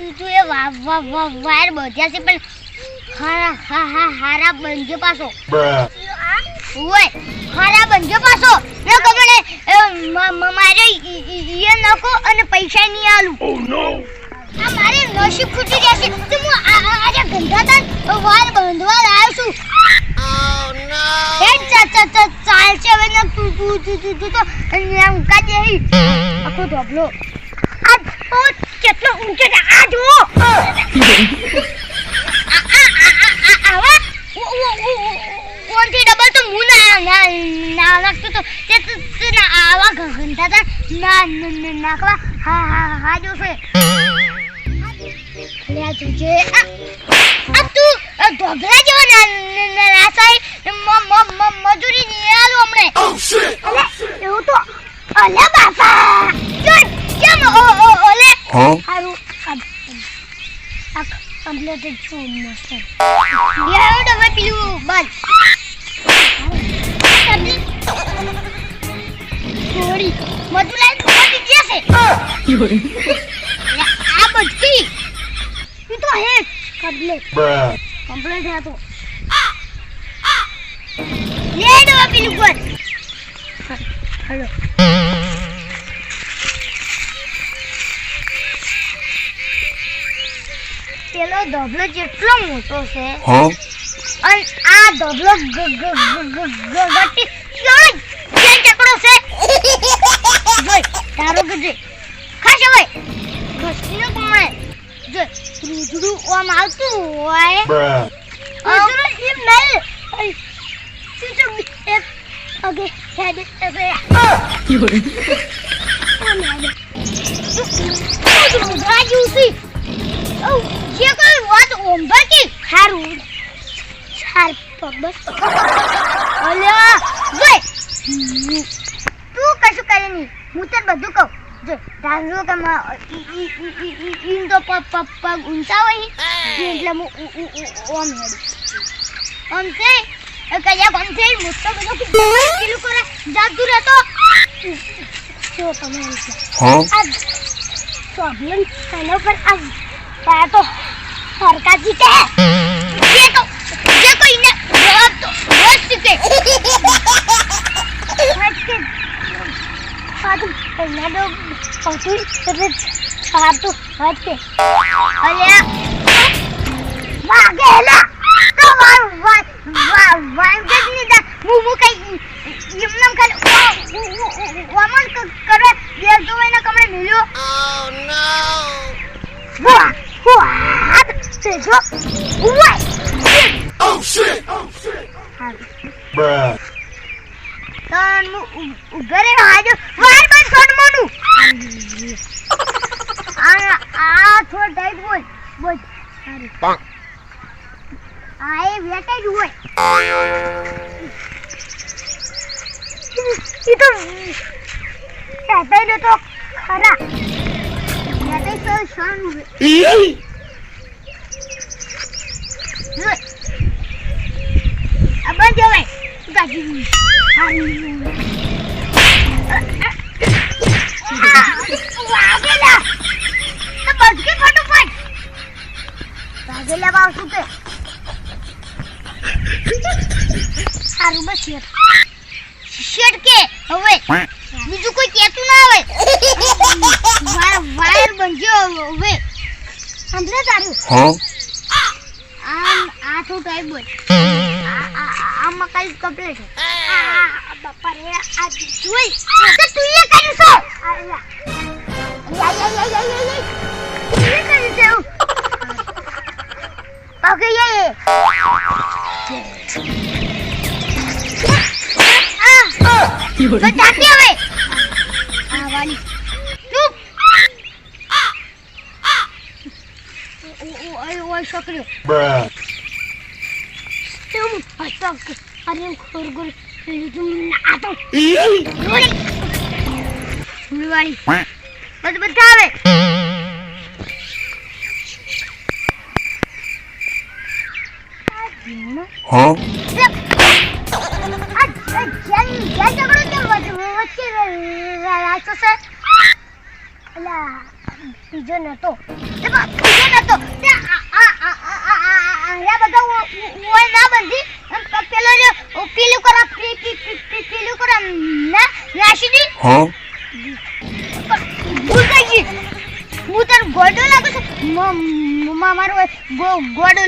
તું તું એ વા વા વા વાયર બધ્યા છે પણ હારા હા હા હારા બંજો પાછો. ઓય હારા બંજો પાછો. ને કમણે મારે ઈ- ઈ- ઈ નકો અને પૈસા નહીં આલું. આ મારે નસીબ ફૂટી જશે તો હું આ- આ- આજે ગંધાતા વાર બાંધવા લાવ્યો છું. ચા ચા ચાલ છે હવે ને તું તું તું તું તું તો અહીંયા ઉકા આખો ઢોબલો. આ ઓ કેટલો ઊંચો છે? આ જો આ આ આ આ આ આવા. ઓનથી ડબલ તો હું ના ના ના તો તે તે તે આવા ગંધાતા ના ના ના નાખવા. હા હા હા જો છે. લે આ જોજે આ આ તું ઢોકળા જેવો ના મ મજૂરી નહીં આલો હમણે. એવું તો અલ્યા બાપા. ઓલે હારું આ કમ્પ્લીટ છું મસ્ત યાર તો હવે પેલું બસ સોરી મધુલાલ પહોંચી જશે આ બધી. તું તો હે કમ્પ્લીટ. કમ્પ્લીટ હે તો. હા દવા પેલું બસ હેલો. પેલો ધબલો જેટલો મોટો છે અને આ ધબલો ગટી જે ચકડો છે જોઈ તારો ગજે ખાશે હોય ઘસીનો કમાય જો રૂજડું ઓમ આવતું હોય રૂજડું ઈ મેલ સીધું એક ઓકે હેડ હવે રાજુ સી ઓ જે કોઈ વાત ઓંભા કે ખારું ચાર પગ અલ્યા જોઈ. તું કશું કરે નહીં. હું તને બધું કહું. જો ધારો કે ઈન તો પગ ઊંચા હોય. એટલે હું ઓમ ઓમ હેડું. આમ છે? એ કયા આમ છે? મોટો બધો પેલું કરે રે રહેતો. જો તમે હા? પ્રોબ્લેમ એનો પર આ તો સરકારજી કે જે તો જે કોઈને રોજ તો રોજ હટકે સાતું પહેલા તો પહોંચી એટલે સાતું હટકે અલ્યા વાગેલા તો વા વા વા વાગે જ નહીં તા હું હું કઈ એમનેમ ખાલી વમન કરે બે તો એના કમરે મિલ્યો વાહ વાહ તે જો ઉવાય તન ઉભરે હાજો વાર બંધ છોડ મોનું આ આ છોડ ટાઈટ બોલ બોલ સારી આ એ વેટાઈ જ હોય ઈ તો વેટાઈ તો ખરા વેટાઈ તો શાનું. વાગેલા ફટોફટ વાગેલા બાવ શું કે સારું બસ શેર કે હવે બીજું કોઈ કહેતું ના આવે વાયર બનજો હવે. સમજે તારું? આમ આ તો ટાઈપ બોલ. આ મકાઈ કમ્પ્લીટ છે. આ બાપા રે આ જોઈ. તો તું એ કર્યું છો અલ્યા યા યા યા યા યા યા તું એ કર્યું છે ઓકે યે આ બતાતી હવે? આ! વાલી ચૂપ ઓ ઓ ઓ છોકરીઓ. અશોક અરે ખોરગોર તું આ તો ફૂલવાળી બધું બધા આવે હા બીજો નતો બીજો નતો આ આ આ આ આ બધા ઓય ના બંધી. પેલો પીલું કરો પીલું કરો ના નાશી દી. હા? ભૂલ ગઈ. હું તને ગોડો લાગુ છું. મારું ગોડો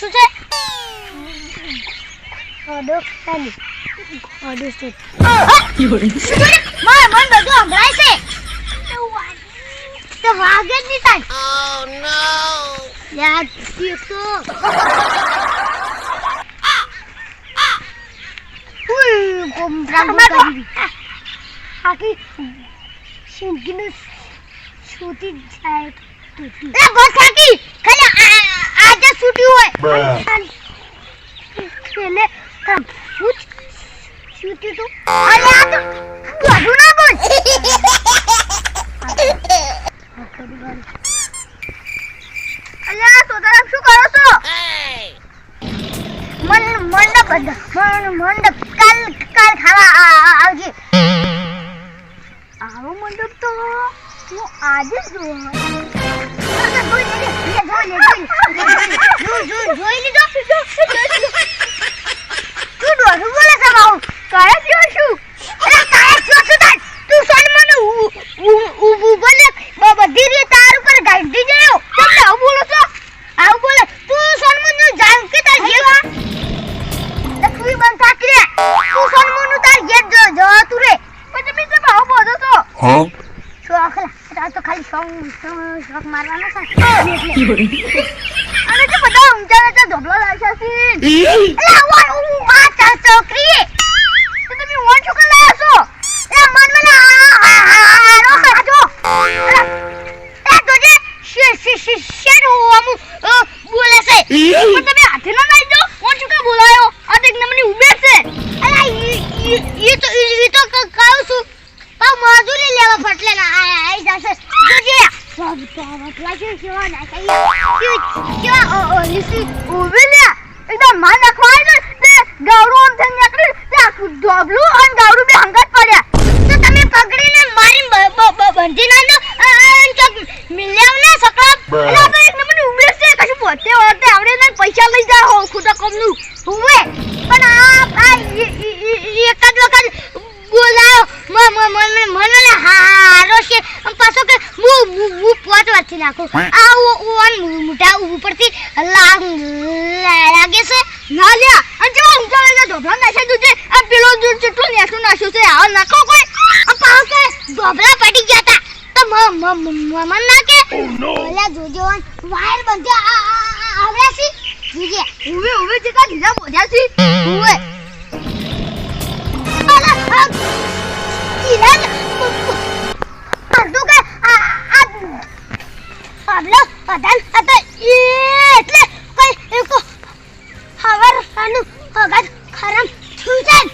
શું છે? ગોડો ખાલી. ગોડો છે. વાગે જ નહીં થાય યાદ તો ફૂલ કોમરામ કરી આખી શિંગીને છૂટી જાય તૂટી એ બસ આખી ખાલી આજે છૂટી હોય ખેલે ફૂટ છૂટી તો અરે આ તો વધુ ના બોલ સોદારામ શું કરો છો મન મંડપ મન મંડપ કાલ કાલ ખાવા આવજે આવો મંડપ તો હું આજે જ જોઈ લીધો શું બોલે છે અને તે બધા ઊંચા ઊંચા ધોબલો લાવશે છે. અલા વા ઊ આ ચા છોકરી તો તમે ઓન છો કે લાયા છો? એ મન મને આ આરો ખાજો એ તો જે શી શી શી શેડ હોમ બોલે છે. પણ તમે હાથે ના લઈ જાઓ ઓન છો કે બોલાયો. આ તો એક નંબરની ઉભે છે. અલા ઈ તો ઈ તો ક- કહું છું. પાવ મજૂરી લેવા ફટલે ના આય. 我昨天喜欢哪个？就就我我你是我问的，你干嘛呢？快！ઓલા જોજે અતા એટલે કોઈ એક હવાર આનું ખરમ થયું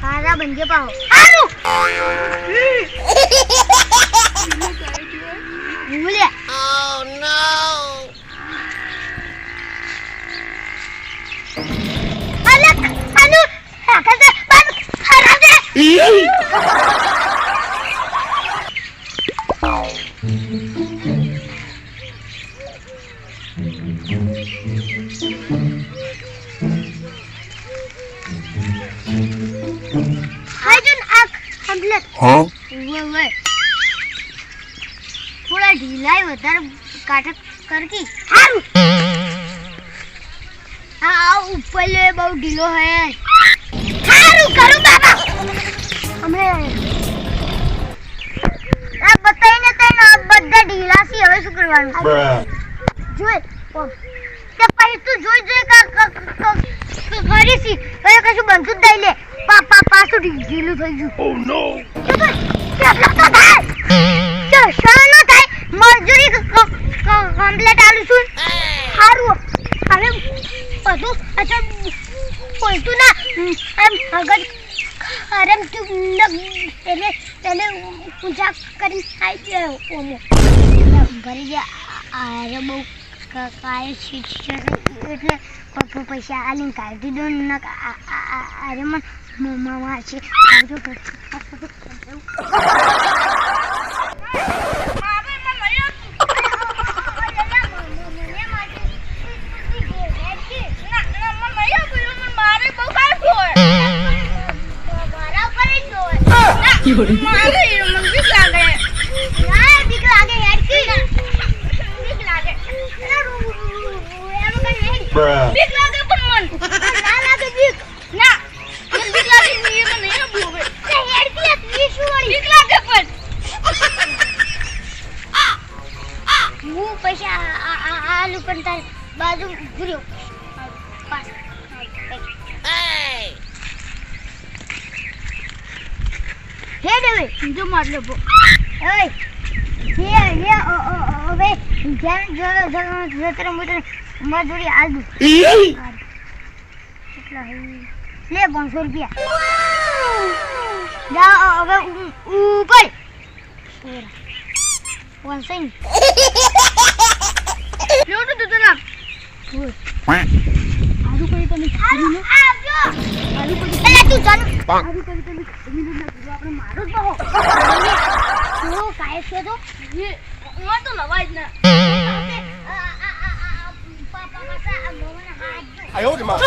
Hara ban jepao. Haru. Mulia. Oh no. Hala, anu, kata ban hara de. વે થોડા ઢીલાઈ વધારે કાટક કરકી હા આ ઉપર લે બહુ ઢીલો હે. સારું કરું બાબા. અમે આ બતાઈને તને બધા ઢીલા સી હવે શું કરવાનું. જોઈ. તે પછી તું જોઈ જોઈ કા- હવે કશું બનતું જ નહીં લે. પા પા પાછું ઢીલું થઈ ગયું. ઓ નો તો તો થાય? તો શાનો થાય મજૂરી કમ્પ્લીટ આલું છું. સારું હવે બધું અચ્છા બોલતું ના. એમ અગર ખરેમ તું એને પૂજા કરીને ખાઈ જાય ઓમો. ભરી ગયા. અરે બહુ કાય છે છે એટલે પ- પ- પૈસા આલીને કાઢી દો ને નક આ- આ- આ- અરે મને મામા છે પો ઓય હે હે ઓ ઓ ઓ હવે જેમ જો જો જતર મુતર મજૂરી આલુ. કેટલા લે 500 રૂપિયા. જા હવે ઉપર. પાંચસો ને. લોટું તું ના આલુ કરી તમે આલુ આલુ આવી જ તો કાય છે તો એ તો લવાય જ માં